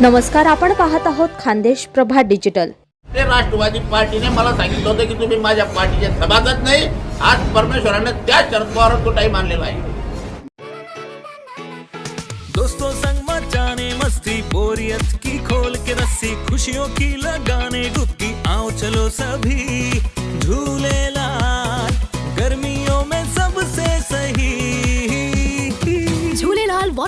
नमस्कार आपण पाहत आहोत खानदेश प्रभा डिजिटल. ते राष्ट्रवादी पार्टीने मला सांगितलं होतं की तुम्ही माझ्या पार्टीचे सभासद नाही आज परमेश्वरानं त्या शरद पवार तो टाईम आणलेला आहे. दोस्तों संग मचाने मस्ती बोरियत की खोल के रस्सी खुशियों की लगाने डुबकी आओ चलो सभी झूले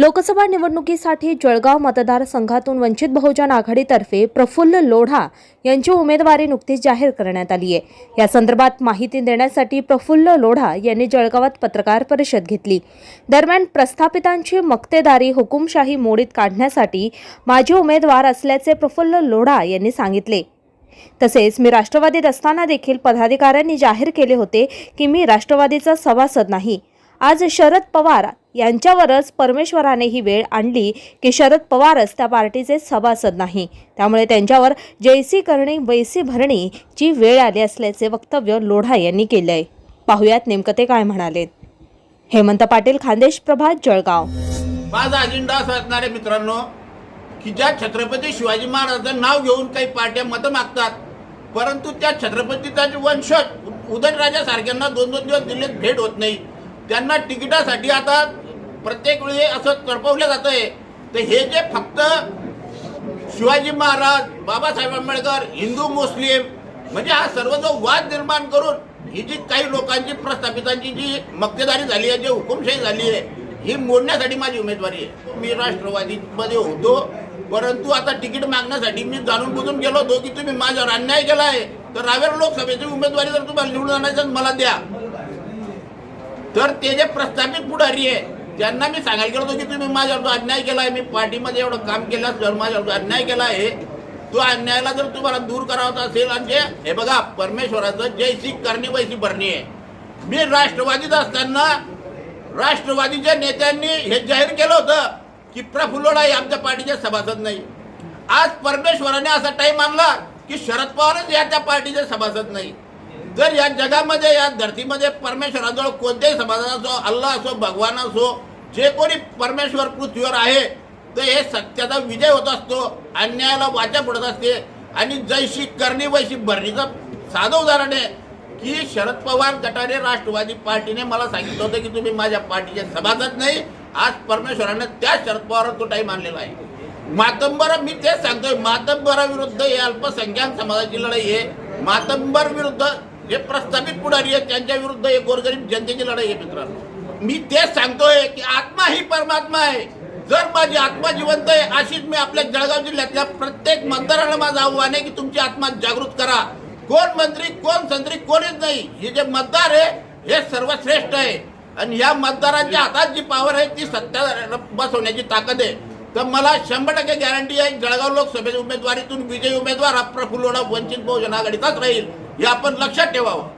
लोकसभा निवडणुकीसाठी जळगाव मतदारसंघातून वंचित बहुजन आघाडीतर्फे प्रफुल्ल लोढा यांची उमेदवारी नुकतीच जाहीर करण्यात आली आहे. या संदर्भात माहिती देण्यासाठी प्रफुल्ल लोढा यांनी जळगावात पत्रकार परिषद घेतली. दरम्यान प्रस्थापितांची मक्तेदारी हुकुमशाही मोडीत काढण्यासाठी माझे उमेदवार असल्याचे प्रफुल्ल लोढा यांनी सांगितले. तसेच मी राष्ट्रवादीत असताना देखील पदाधिकाऱ्यांनी जाहीर केले होते की मी राष्ट्रवादीचा सभासद नाही. आज शरद पवार यांच्यावरच परमेश्वराने ही वेळ आणली की शरद पवारच त्या पार्टीचे सभासद नाही. त्यामुळे त्यांच्यावर जैसी करणे वैसी भरणी वेळ आली असल्याचे वक्तव्य लोढा यांनी केले आहे पाहुयात नेमकं ते काय म्हणाले. हेमंत पाटील खानदेश प्रभात जळगाव. माझा अजेंडा असा असणारे मित्रांनो की ज्या छत्रपती शिवाजी महाराजांचं नाव घेऊन काही पार्ट्या मतं मागतात परंतु त्या छत्रपतीचा जे वंशज उदयनराजा सारख्यांना दोन दोन दिवस दिल्लीत भेट होत नाही. त्यांना तिकिटासाठी आता प्रत्येक वेळी असं तडपवलं जात आहे तर हे जे फक्त शिवाजी महाराज बाबासाहेब आंबेडकर हिंदू मुस्लिम म्हणजे हा सर्व जो वाद निर्माण करून ही जी काही लोकांची प्रस्थापितांची जी मक्तेदारी झाली आहे जी हुकुमशाही झाली आहे ही मोडण्यासाठी माझी उमेदवारी आहे. मी राष्ट्रवादीमध्ये होतो. परंतु आता तिकीट मागण्यासाठी मी जाणून बुजून गेलो होतो की तुम्ही माझ्यावर अन्याय केला आहे तर रावेर लोकसभेची उमेदवारी जर तुम्हाला निवडून आणायचं मला द्या. तर ते जे प्रस्थापित पुढारी आहे त्यांना मी सांगायला गेलो होतो की तुम्ही माझ्यावर अन्याय केला आहे मी पार्टीमध्ये एवढं काम केलं जर माझ्यावर अन्याय केला आहे तो अन्यायाला जर तुम्हाला दूर करावाचा असेल आणि जे हे बघा परमेश्वराचं जय जयसी करणी वैसी भरणी आहे. मी राष्ट्रवादीत असताना राष्ट्रवादीच्या नेत्यांनी हे जाहीर केलं होतं की प्रफुल्लोडा हे आमच्या पार्टीचे सभासद नाही. आज परमेश्वराने असा टाईम आणला की शरद पवारच या त्या पार्टीचे सभासद नाही. जर या जगामध्ये या धरतीमध्ये परमेश्वराजवळ कोणत्याही समाजाचा असो अल्ला असो भगवान असो जे कोणी परमेश्वर पृथ्वीवर आहे तर हे सत्याचा विजय होत असतो अन्यायाला वाचा पडत असते. आणि जैशी करणी वैशी भरणीचं साधं उदाहरण आहे की शरद पवार गटाने राष्ट्रवादी पार्टीने मला सांगितलं होतं की तुम्ही माझ्या पार्टीचे सभासद नाही आज परमेश्वरानं त्या शरद पवार तो टाईम आणलेला आहे. मातंबर मी तेच सांगतोय मातंबराविरुद्ध हे अल्पसंख्याक समाजाची लढाई आहे. मातंबर विरुद्ध जे प्रस्थापित पुढारी आहेत त्यांच्या विरुद्ध हे गोरगरीब जनतेची लढाई आहे मित्रांनो. मी तेच सांगतोय की आत्मा ही परमात्मा आहे. जर माझी आत्मा जिवंत आहे अशीच मी आपल्या जळगाव जिल्ह्यातल्या प्रत्येक मतदाराला माझं आव्हान आहे की तुमची आत्मा जागृत करा. कोण मंत्री कोण संत्री कोणीच नाही. हे जे मतदार आहे हे सर्वश्रेष्ठ आहे. आणि या मतदारांच्या हातात जी पॉवर आहे ती सत्ता बसवण्याची ताकद आहे. तर मला शंभर टक्के गॅरंटी आहे जळगाव लोकसभेच्या उमेदवारीतून विजयी उमेदवार हा प्रफुल्ल वंचित बहुजन आघाडीचाच राहील. हे आपण लक्षात ठेवावं.